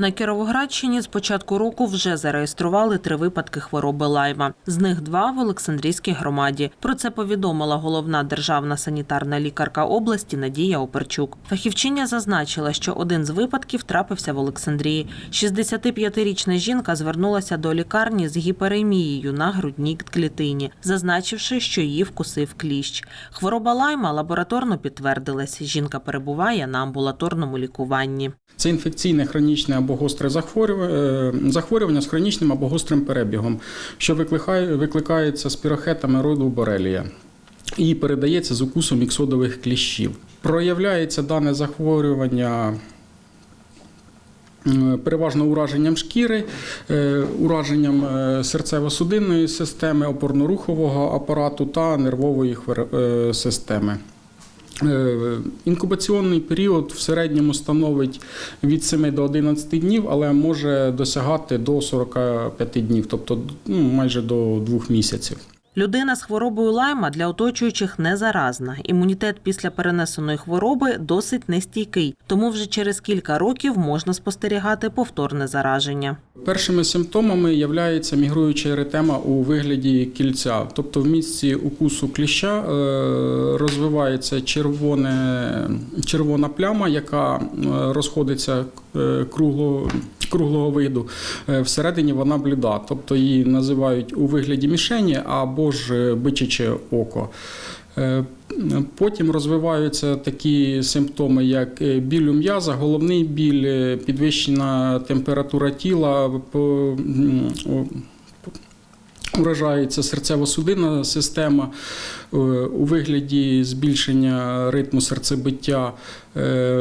На Кіровоградщині з початку року вже зареєстрували три випадки хвороби лайма. З них два в Олександрійській громаді. Про це повідомила головна державна санітарна лікарка області Надія Оперчук. Фахівчиня зазначила, що один з випадків трапився в Олександрії. 65-річна жінка звернулася до лікарні з гіперемією на грудній клітині, зазначивши, що її вкусив кліщ. Хвороба лайма лабораторно підтвердилась. Жінка перебуває на амбулаторному лікуванні. Це інфекційне хронічне або гостре захворювання, е, з хронічним або гострим перебігом, що викликає, викликається спірохетами роду борелія і передається з укусом іксодових кліщів. Проявляється дане захворювання. е, Переважно ураженням шкіри, е, ураженням серцево-судинної системи, опорно-рухового апарату та нервової системи. Е, Інкубаційний період в середньому становить від 7 до 11 днів, але може досягати до 45 днів, тобто ну, майже до 2 місяців. Людина з хворобою лайма для оточуючих не заразна. Імунітет після перенесеної хвороби досить нестійкий, тому вже через кілька років можна спостерігати повторне зараження. Першими симптомами є мігруюча еретема у вигляді кільця, тобто в місці укусу кліща е, розвивається червоне, червона пляма, яка е, розходиться е, кругло, круглого виду. Всередині вона бліда, тобто її називають у вигляді мішені або ж бичаче око. Потім розвиваються такі симптоми, як е, біль у м'яза, головний біль, е, підвищена температура тіла, Уражається серцево-судинна система е, у вигляді збільшення ритму серцебиття,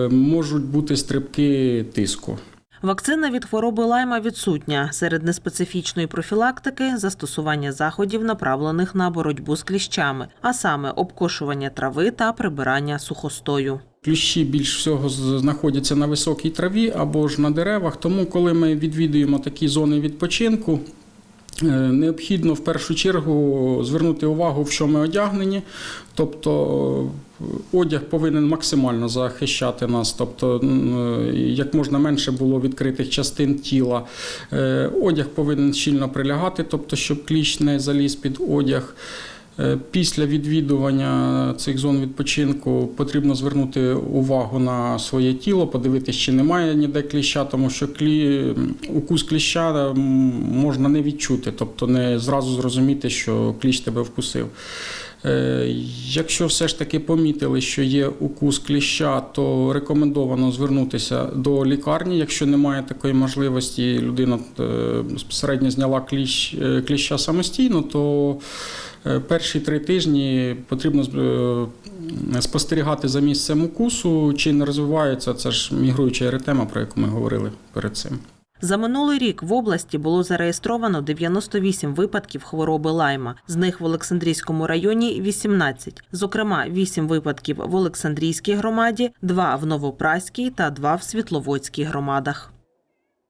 можуть бути стрибки тиску. Вакцина від хвороби лайма відсутня. Серед неспецифічної профілактики застосування заходів, направлених на боротьбу з кліщами, а саме обкошування трави та прибирання сухостою. Кліщі більш всього знаходяться на високій траві або ж на деревах. Тому, коли ми відвідуємо такі зони відпочинку, е, необхідно в першу чергу звернути увагу, в що ми одягнені. Тобто одяг повинен максимально захищати нас, тобто е, як можна менше було відкритих частин тіла. Е, Одяг повинен щільно прилягати, тобто щоб кліщ не заліз під одяг. Е, Після відвідування цих зон відпочинку потрібно звернути увагу на своє тіло, подивитися, чи немає ніде кліща, тому що клі... укус кліща можна не відчути, тобто не зразу зрозуміти, що кліщ тебе вкусив. Е, Якщо все ж таки помітили, що є укус кліща, то рекомендовано звернутися до лікарні. Якщо немає такої можливості, людина е, безпосередньо зняла кліщ, е, кліща самостійно, то перші три тижні потрібно спостерігати за місцем укусу, чи не розвивається це ж мігруюча еретема, про яку ми говорили перед цим. За минулий рік в області було зареєстровано 98 випадків хвороби лайма. З них в Олександрійському районі 18. Зокрема, 8 випадків в Олександрійській громаді, 2 в Новопраській та 2 в Світловодській громадах.